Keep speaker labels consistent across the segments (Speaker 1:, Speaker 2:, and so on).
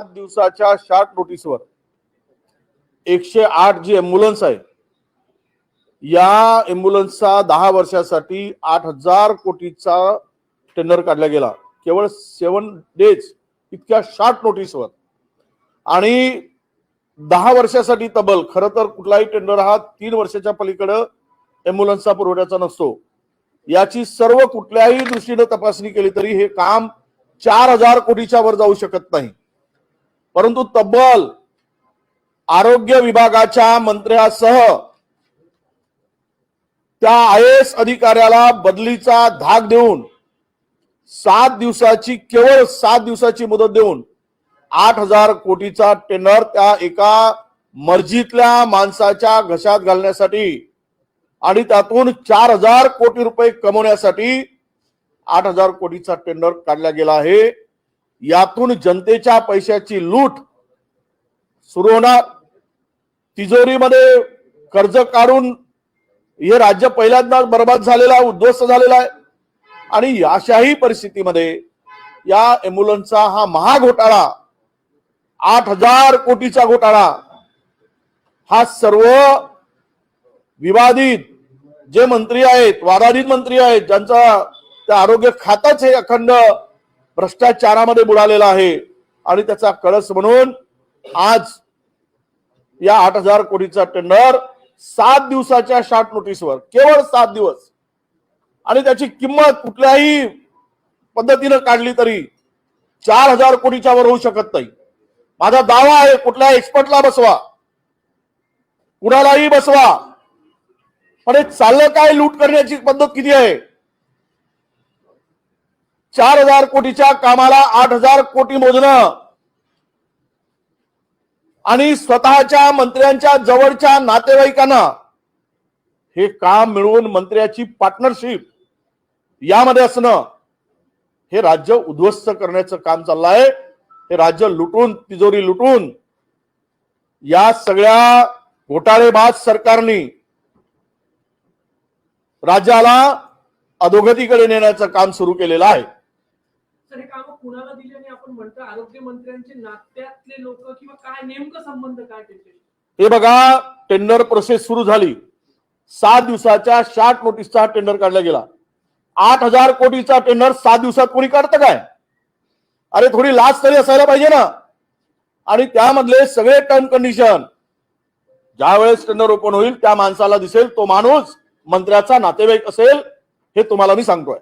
Speaker 1: दिवसाच्या शार्ट नोटीसवर एकशे आठ जी एम्ब्युलन्स आहे या एम्ब्युलन्सचा दहा वर्षासाठी आठ हजार कोटीचा टेंडर काढला गेला. केवळ सेवन डेज इतक्या शॉर्ट नोटीसवर. आणि दहा वर्षासाठी तब्बल खरं तर कुठलाही टेंडर हा तीन वर्षाच्या पलीकडं एम्ब्युलन्सचा पुरवठ्याचा नसतो. याची सर्व कुठल्याही दृष्टीनं तपासणी केली तरी हे काम चार हजार कोटीच्या वर जाऊ शकत नाही. परंतु तब्बल आरोग्य विभागाच्या मंत्र्यासह त्या आय एस अधिकाऱ्याला बदलीचा धाक देऊन सात दिवसाची केवळ सात दिवसाची मुदत देऊन आठ हजार कोटीचा टेंडर त्या एका मर्जीतल्या माणसाच्या घशात घालण्यासाठी आणि त्यातून चार हजार कोटी रुपये कमवण्यासाठी आठ हजार कोटीचा टेंडर काढला गेला आहे. यातून जनतेच्या पैशाची लूट सुरू होणार. तिजोरीमध्ये कर्ज काढून हे राज्य पहिल्यांदाच बर्बाद झालेला आहे उद्ध्वस्त झालेला आहे. आणि अशाही परिस्थितीमध्ये या एम्ब्युलन्सचा हा महाघोटाळा आठ हजार कोटीचा घोटाळा हा सर्व विवादित जे मंत्री आहेत वादाधित मंत्री आहेत ज्यांचा त्या आरोग्य खाताच हे अखंड भ्रष्टाचारामध्ये बुडालेला आहे. आणि त्याचा कळस म्हणून आज या आठ हजार कोटीचा टेंडर सात दिवसाच्या शॉर्ट नोटीसवर केवळ सात दिवस. आणि त्याची किंमत कुठल्याही पद्धतीनं काढली तरी चार हजार कोटीच्या वर होऊ शकत नाही. माझा दावा आहे कुठल्या एक्सपर्टला बसवा. कुणालाही बसवा. पण हे चाललं काय? लूट करण्याची पद्धत किती आहे? चार हजार कोटीच्या कामाला आठ हजार कोटी मोजणं. आणि स्वतःच्या मंत्र्यांच्या जवळच्या नातेवाईकांना हे काम मिळवून मंत्र्याची पार्टनरशिप यामध्ये असणं हे राज्य उद्ध्वस्त करण्याचं काम चाललं आहे हे राज्य लुटून तिजोरी लुटून या सगळ्या घोटाळेबाज सरकारने राज्याला अधोगतीकडे नेण्याचं काम सुरू केलेलं आहे.
Speaker 2: तर हे काम कुणाला दिली आणि आपण म्हणतो आरोग्य मंत्र्यांचे नात्यातले लोक किंवा काय नेमकं संबंध काय
Speaker 1: हे बघा टेंडर प्रोसेस सुरू झाली. सात दिवसाच्या शार्ट नोटीसचा टेंडर काढला गेला. आठ हजार कोटीचा टेंडर सात दिवसात कोणी काढतं काय? अरे थोडी लाच तरी असायला पाहिजे ना. आणि त्यामधले सगळे टर्म कंडिशन ज्या वेळेस टेंडर ओपन होईल त्या माणसाला दिसेल तो माणूस मंत्र्याचा नातेवाईक असेल हे तुम्हाला मी सांगतोय.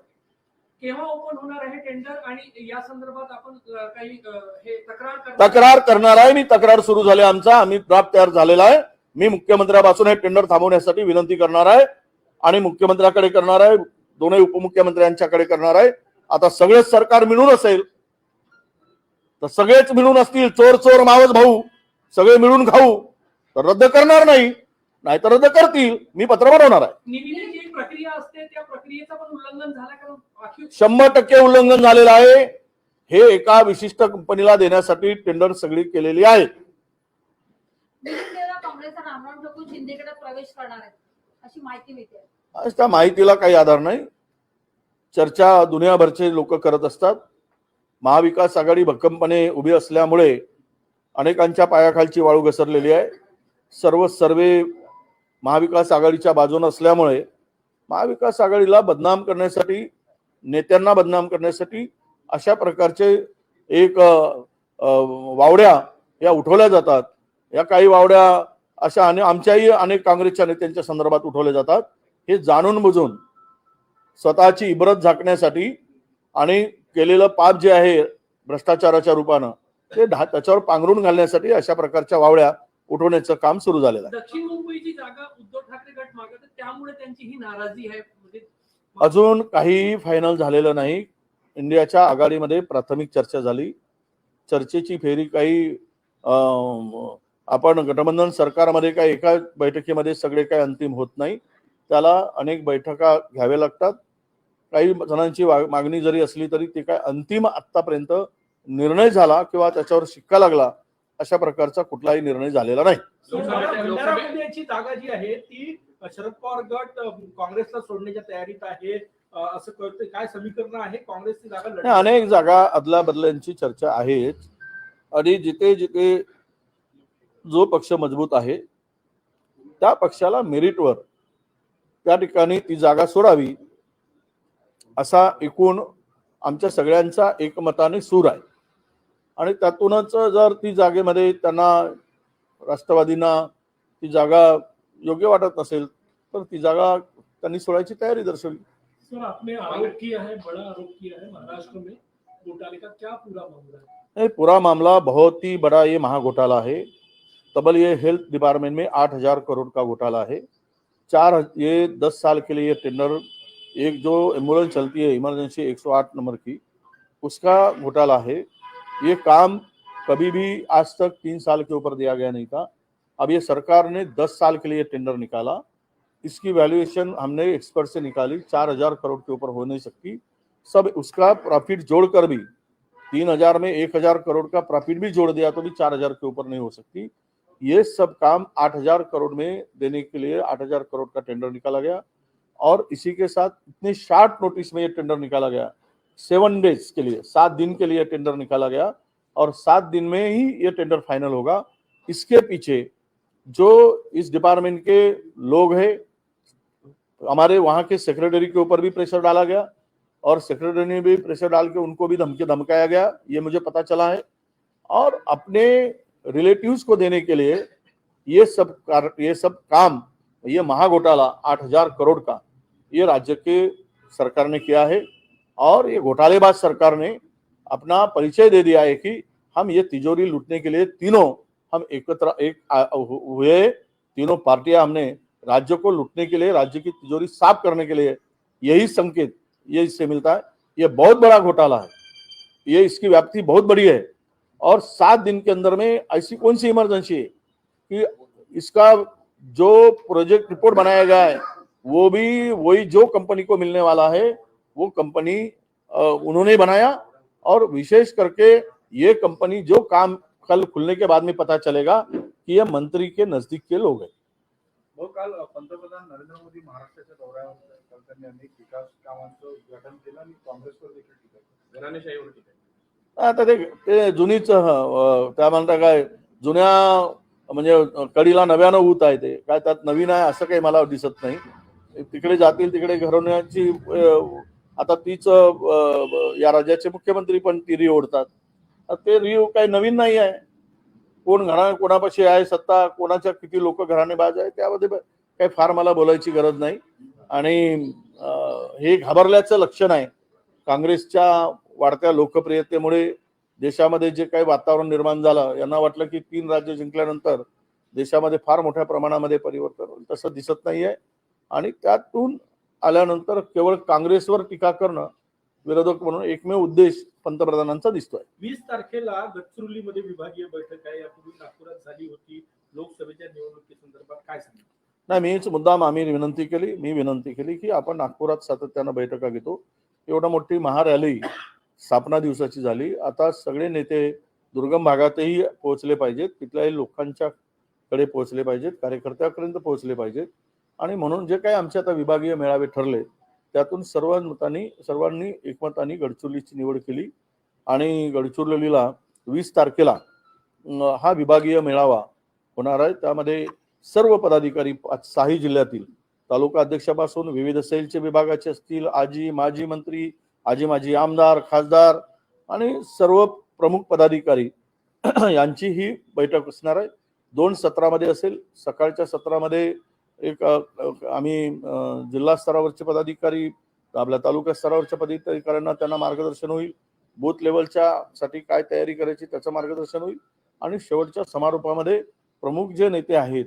Speaker 2: केव्हा ओपन होणार आहे टेंडर आणि या संदर्भात आपण काही हे तक्रार करणार
Speaker 1: तक्रार करणार आहे. मी तक्रार सुरू झाली. आमचा आम्ही ड्राफ्ट तयार झालेला आहे. मी मुख्यमंत्र्यापासून हे टेंडर थांबवण्यासाठी विनंती करणार आहे आणि मुख्यमंत्र्याकडे करणार आहे. दोनही उपमुख्यमंत्र्यांच्याकडे करणार आहे. आता सगळेच सरकार मिळून असेल तर सगळेच मिळून असतील. चोर चोर मावस भाऊ सगळे मिळून खाऊ तर रद्द करणार नाही. नाहीतर रद्द करतील. मी पत्र बनवणार आहे.
Speaker 2: निविदेची एक प्रक्रिया असते त्या प्रक्रियेचं पण उल्लंघन झालं कारण आखिर
Speaker 1: शंभर टक्के उल्लंघन झालेलं आहे. हे एका विशिष्ट कंपनीला देण्यासाठी टेंडर सगळी केलेली आहे.
Speaker 3: दिल्लीला काँग्रेसचा नामनाम ठोकून शिंदेकडे प्रवेश करणार आहेत अशी माहिती मिळते.
Speaker 1: आज त्या माहितीला काही आधार नाही. चर्चा दुनियाभरचे लोक करत असतात. महाविकास आघाडी भक्कमपणे उभी असल्यामुळे अनेकांच्या पायाखालची वाळू घसरलेली आहे. सर्व सर्वे महाविकास आघाडीच्या बाजून असल्यामुळे महाविकास आघाडीला बदनाम करण्यासाठी नेत्यांना बदनाम करण्यासाठी अशा प्रकारचे एक वावड्या या उठवल्या जातात. या काही वावड्या अशा आणि आमच्याही अनेक काँग्रेसच्या नेत्यांच्या संदर्भात उठवल्या जातात. हे जाणून बुजून स्वतःची इबरत झाकण्यासाठी आणि केलेलं पाप जे आहे भ्रष्टाचाराच्या रूपानं ते ढा- त्याच्यावर पांघरून घालण्यासाठी अशा प्रकारच्या वावड्या उठवण्याचं काम सुरू झालेलं आहे.
Speaker 2: दक्षिण मुंबईची जागा उद्धव ठाकरे गट मागत त्यामुळे त्यांची ही नाराजी आहे. म्हणजे
Speaker 1: अजून काही फायनल झालेलं नाही. इंडियाच्या आघाडीमध्ये प्राथमिक चर्चा झाली. चर्चेची फेरी काही आपण गठबंधन सरकारमध्ये काही एका बैठकीमध्ये सगळे काही अंतिम होत नाही. त्याला अनेक बैठका घ्याव्या लागतात. काही जणांची मागणी जरी असली तरी ते काय अंतिम आतापर्यंत निर्णय झाला किंवा त्याच्यावर शिक्का लागला अशा प्रकारचा कुठलाही निर्णय झालेला नाही.
Speaker 4: याची जागा जी आहे ती शरद पवार गट काँग्रेसला सोडण्याच्या तयारीत आहे. असं कळतंय. काय समीकरण आहे? काँग्रेसची जागा
Speaker 1: अनेक जागा अदला बदल्यांची चर्चा आहेच आणि जिथे जिथे जो पक्ष मजबूत आहे त्या पक्षाला मेरिटवर त्या ठिकाणी ती जागा सोडावी असा एकूण आमच्या सगळ्यांचा एकमताने सूर आहे. आणि त्यातूनच जर ती जागेमध्ये त्यांना राष्ट्रवादींना ती जागा योग्य वाटत नसेल तर ती जागा त्यांनी सोडायची तयारी दर्शवली.
Speaker 2: सर आपने आरोप किया है बड़ा आरोप किया है महाराष्ट्र में घोटाले का क्या पूरा मामला है
Speaker 1: पूरा मामला बहुत ही बड़ा ये महाघोटाला है तबल ये हेल्थ डिपार्टमेंट में आठ हजार करोड़ का घोटाला है चार ये दस साल के लिए ये टेंडर एक जो एम्बुलेंस चलती है इमरजेंसी 108 नंबर की उसका घोटाला है। ये काम कभी भी आज तक तीन साल के ऊपर दिया गया नहीं था। अब ये सरकार ने दस साल के लिए टेंडर निकाला। इसकी वैल्यूएशन हमने एक्सपर्ट से निकाली, चार हज़ार करोड़ के ऊपर हो नहीं सकती। सब उसका प्रॉफिट जोड़कर भी, तीन हज़ार में एक हज़ार करोड़ का प्रॉफिट भी जोड़ दिया तो भी चार हज़ार के ऊपर नहीं हो सकती। ये सब काम आठ हज़ार करोड़ में देने के लिए आठ हज़ार करोड़ का टेंडर निकाला गया। और इसी के साथ इतने शार्ट नोटिस में ये टेंडर निकाला गया। सेवन डेज़ के लिए सात दिन के लिए टेंडर निकाला गया और सात दिन में ही ये टेंडर फाइनल होगा। इसके पीछे जो इस डिपार्टमेंट के लोग हैं हमारे वहाँ के सेक्रेटरी के ऊपर भी प्रेशर डाला गया और सेक्रेटरी ने भी प्रेशर डाल के उनको भी धमकी धमकाया गया ये मुझे पता चला है। और अपने रिलेटिव्स को देने के लिए ये सब कार, ये सब काम ये महाघोटाला आठ हज़ार करोड़ का ये राज्य के सरकार ने किया है। और ये घोटालेबाज सरकार ने अपना परिचय दे दिया है कि हम ये तिजोरी लूटने के लिए तीनों, हम एकत्र, एक हुए, तीनों पार्टियाँ हमने राज्य को लूटने के लिए, राज्य की तिजोरी साफ़ करने के लिए यही संकेत, ये इससे मिलता है। ये बहुत बड़ा घोटाला है। ये इसकी व्याप्ति बहुत बड़ी है। और सात दिन के अंदर में ऐसी कौन सी इमरजेंसी है कि इसका जो प्रोजेक्ट रिपोर्ट बनाया गया है, वो भी, वही जो कंपनी को मिलने वाला है वो कंपनी उन्होंने बनाया और विशेष करके ये कंपनी जो काम कल खुलने के बाद में पता चलेगा कि ये मंत्री के नज़दीक के लोग हैं।
Speaker 5: भाऊ काल पंतप्रधान नरेंद्र मोदी महाराष्ट्राच्या दौऱ्यावर त्यांनी अनेक विकास कामांचं उद्घाटन केलं आणि काँग्रेसवर देखील टीका केली घराणेशाहीवर टीका केली
Speaker 1: आता ते ते जुनीच अं, त्या म्हणता काय जुन्या म्हणजे कडीला नव्यानं ऊत आहे ते. काय त्यात नवीन आहे असं काही मला दिसत नाही. तिकडे जातील तिकडे घरवण्याची आता तीच या राज्याचे मुख्यमंत्री पण ती री ओढतात. ते रिओ काही नवीन नाही आहे. कोण घरा कोणापाशी आहे सत्ता कोणाच्या किती लोक घराणेबाज आहे त्यामध्ये काही फार मला बोलायची गरज नाही. आणि हे घाबरल्याचं लक्षण आहे काँग्रेसच्या वाढत्या लोकप्रियतेमुळे देशामध्ये जे काही वातावरण निर्माण झालं यांना वाटलं की तीन राज्य जिंकल्यानंतर देशामध्ये फार मोठ्या प्रमाणामध्ये परिवर्तन होईल तसं दिसत नाहीये. आणि त्यातून आल्यानंतर केवळ काँग्रेसवर टीका करणं विरोधक म्हणून एकमेव उद्देश पंतप्रधानांचा दिसतोय.
Speaker 4: वीस तारखेला गडचिरोलीमध्ये विभागीय बैठक आहे. यापूर्वी नागपुरात झाली होती. लोकसभेच्या निवडणुकी संदर्भात काय सांगितलं
Speaker 1: नाही मीच मुद्दाम आम्ही विनंती केली. मी विनंती केली की आपण नागपुरात सातत्यानं बैठका घेतो. एवढा मोठी महारॅली स्थापना दिवसाची झाली. आता सगळे नेते दुर्गम भागातही पोहोचले पाहिजेत. तिथल्याही लोकांच्या कडे पोहोचले पाहिजेत. कार्यकर्त्यापर्यंत पोहोचले पाहिजेत. आणि म्हणून जे काही आमचे आता विभागीय मेळावे ठरले त्यातून सर्व मतांनी सर्वांनी एकमताने गडचिरोलीची निवड केली. आणि गडचिरोलीला वीस तारखेला हा विभागीय मेळावा होणार आहे. त्यामध्ये सर्व पदाधिकारी पाच- जिल्ह्यातील तालुका अध्यक्षापासून विविध सेलचे विभागाचे असतील आजी माजी मंत्री आजी माजी आमदार खासदार आणि सर्व प्रमुख पदाधिकारी यांची ही बैठक असणार आहे. दोन सत्रामध्ये असेल. सकाळच्या सत्रामध्ये एक आम्ही जिल्हा स्तरावरचे पदाधिकारी आपल्या तालुका स्तरावरच्या पदाधिकाऱ्यांना त्यांना मार्गदर्शन होईल. बूथ लेवलच्या साठी काय तयारी करायची त्याचं मार्गदर्शन होईल. आणि शेवटच्या समारोपामध्ये प्रमुख जे नेते आहेत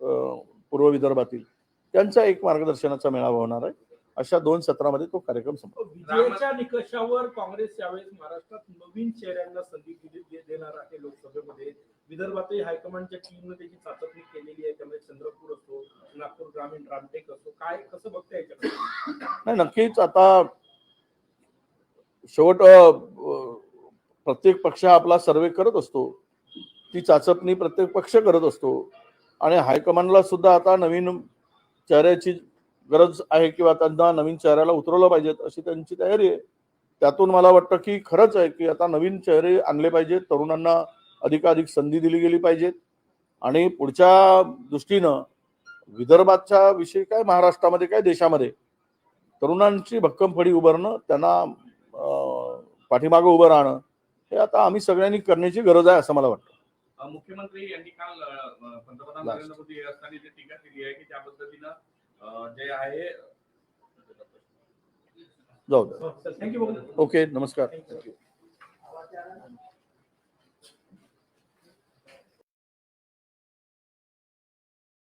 Speaker 1: पूर्व विदर्भातील त्यांचा एक मार्गदर्शनाचा मेळावा होणार आहे. अशा दोन सत्रामध्ये तो कार्यक्रम संपला
Speaker 4: विजयाच्या निकषावर काँग्रेस यावेळेस महाराष्ट्रात नवीन चेहऱ्यांना संधी देणार आहे लोकसभेमध्ये. विदर्भातही हायकमांडच्या टीमने त्याची चाचपणी केलेली आहे. त्यामुळे चंद्रपूर असो नागपूर ग्रामीण रामटेक असो काय कसं बघता याच्याकडे?
Speaker 1: नाही नक्कीच आता शेवट प्रत्येक पक्ष आपला सर्वे करत असतो. ती चाचपणी प्रत्येक पक्ष करत असतो. आणि हायकमांडला सुद्धा आता नवीन चेहऱ्याची गरज आहे किंवा त्यांना नवीन चेहऱ्याला उतरवलं पाहिजेत अशी त्यांची तयारी आहे. त्यातून मला वाटतं की खरंच आहे की आता नवीन चेहरे आणले पाहिजेत. तरुणांना अधिकाधिक संधी दिली गेली पाहिजेत. आणि पुढच्या दृष्टीनं विदर्भाच्या विषयी काय महाराष्ट्रामध्ये काय देशामध्ये तरुणांची भक्कम फडी उभारणं त्यांना पाठीमागं उभं राहणं हे आता आम्ही सगळ्यांनी करण्याची गरज आहे असं मला वाटतं.
Speaker 6: मुख्यमंत्री यांनी काल पंतप्रधान. नरेंद्र मोदी हे असताना जी टीका केली आहे की त्या पद्धतीनं जे आहे
Speaker 1: जाऊ द्या
Speaker 4: थँक्यू
Speaker 1: ओके नमस्कार.
Speaker 4: थँक्यू